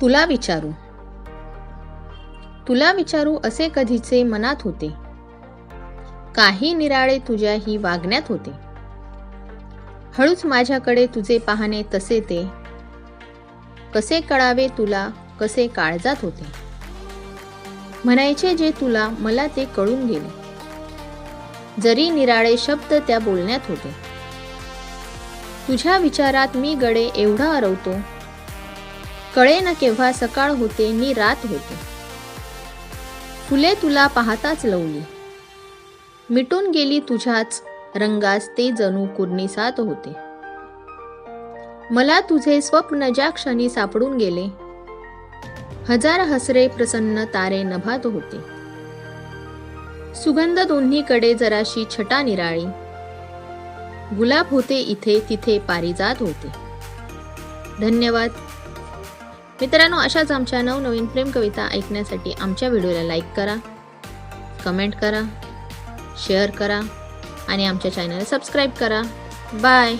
तुला विचारू. तुला विचारू असे कधीचे मनात होते. काही निराळे तुझ्याही वागण्यात होते. हळूच माझ्याकडे तुझे पाहणे तसे ते. कसे कळावे तुला कसे काळजात होते. म्हणायचे जे तुला मला ते कळून गेले. जरी निराळे शब्द त्या बोलण्यात होते. तुझ्या विचारात मी गडे एवढा हरवतो कळे न केव्हा सकाळ होते मी रात होते. फुले तुला पाहताच लवली. मिटून गेली तुझ्याच रंगास ते जणू कुर्निसात होते. मला तुझे स्वप्न ज्या क्षणी सापडून गेले हजार हसरे प्रसन्न तारे नभात होते. सुगंध दोन्हीकडे जराशी छटा निराळी. गुलाब होते इथे तिथे पारिजात होते. धन्यवाद मित्रांनो अशाच आमच्या नवनवीन प्रेम कविता ऐकण्यासाठी आमच्या व्हिडिओला लाईक करा कमेंट करा शेअर करा आणि आमच्या चॅनलला सबस्क्राईब करा. बाय